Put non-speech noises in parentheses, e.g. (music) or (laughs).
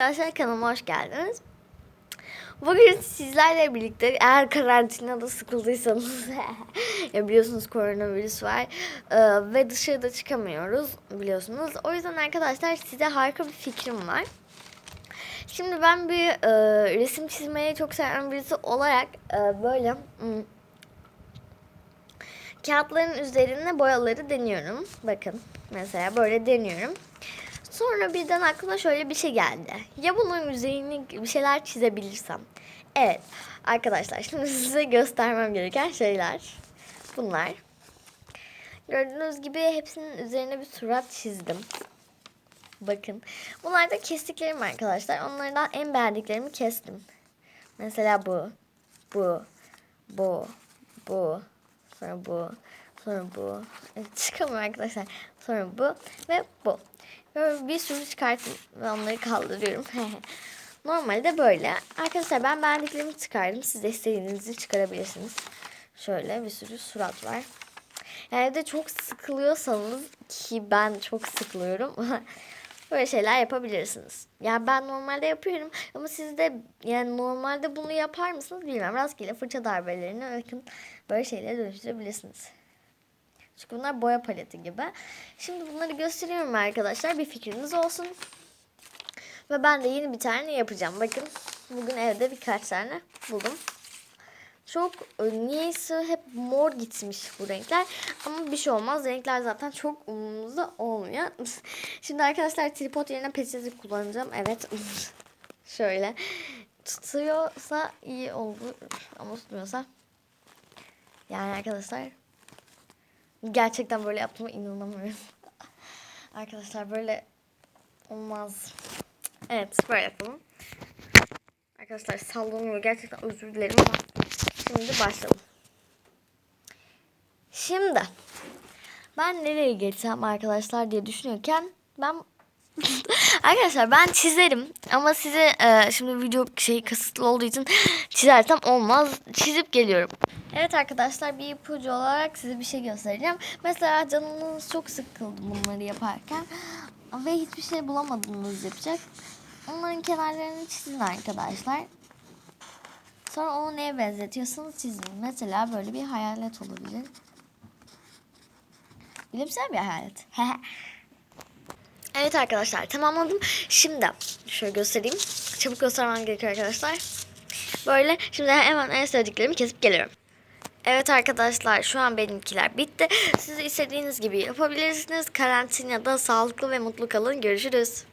Arkadaşlar kanalıma hoş geldiniz. Bugün sizlerle birlikte eğer karantinada sıkıldıysanız (laughs) ya biliyorsunuz koronavirüs var Ee, ve dışarıda çıkamıyoruz biliyorsunuz. O yüzden arkadaşlar size harika bir fikrim var. Şimdi ben bir e, resim çizmeyi çok seven birisi olarak e, böyle hmm, kağıtların üzerine boyaları deniyorum. Bakın mesela böyle deniyorum. Sonra birden aklıma şöyle bir şey geldi. Ya bunun üzerine bir şeyler çizebilirsem. Evet arkadaşlar şimdi (laughs) size göstermem gereken şeyler. Bunlar. Gördüğünüz gibi hepsinin üzerine bir surat çizdim. Bakın. Bunlar da kestiklerim arkadaşlar. Onlardan en beğendiklerimi kestim. Mesela bu. Bu. Bu. Bu. Sonra bu. Sonra bu. Evet, arkadaşlar. Sonra bu. Ve bu. Böyle bir sürü çıkarttım ve onları kaldırıyorum. (laughs) Normalde böyle. Arkadaşlar ben beğendiklerimi çıkardım. Siz de istediğinizi çıkarabilirsiniz. Şöyle bir sürü surat var. Yani de çok sıkılıyorsanız ki ben çok sıkılıyorum. (laughs) Böyle şeyler yapabilirsiniz. Yani ben normalde yapıyorum ama siz de yani normalde bunu yapar mısınız bilmem. Rastgele fırça darbelerini bakın böyle şeylere dönüştürebilirsiniz. Çünkü bunlar boya paleti gibi. Şimdi bunları gösteriyorum arkadaşlar. Bir fikriniz olsun. Ve ben de yeni bir tane yapacağım. Bakın bugün evde birkaç tane buldum. Çok e, niyeyse hep mor gitmiş bu renkler. Ama bir şey olmaz. Renkler zaten çok umurumuzda olmuyor. (laughs) Şimdi arkadaşlar tripod yerine peçete kullanacağım. Evet. (laughs) Şöyle. Tutuyorsa iyi olur. Ama tutmuyorsa. Yani arkadaşlar Gerçekten böyle yaptığıma inanamıyorum. (laughs) Arkadaşlar böyle olmaz. Evet böyle yapalım. Arkadaşlar sallanıyor. Gerçekten özür dilerim ama şimdi başlayalım. Şimdi ben nereye geçsem arkadaşlar diye düşünüyorken ben (laughs) Arkadaşlar ben çizerim ama size e, şimdi video şey kısıtlı olduğu için (laughs) çizersem olmaz. Çizip geliyorum. Evet arkadaşlar bir ipucu olarak size bir şey göstereceğim. Mesela canınız çok sıkıldı bunları yaparken ve hiçbir şey bulamadınız yapacak. Onların kenarlarını çizin arkadaşlar. Sonra onu neye benzetiyorsanız çizin. Mesela böyle bir hayalet olabilir. Bilimsel bir hayalet. (laughs) Evet arkadaşlar tamamladım. Şimdi şöyle göstereyim. Çabuk göstermem gerekiyor arkadaşlar. Böyle şimdi hemen en sevdiklerimi kesip geliyorum. Evet arkadaşlar şu an benimkiler bitti. Siz istediğiniz gibi yapabilirsiniz. Karantinada sağlıklı ve mutlu kalın. Görüşürüz.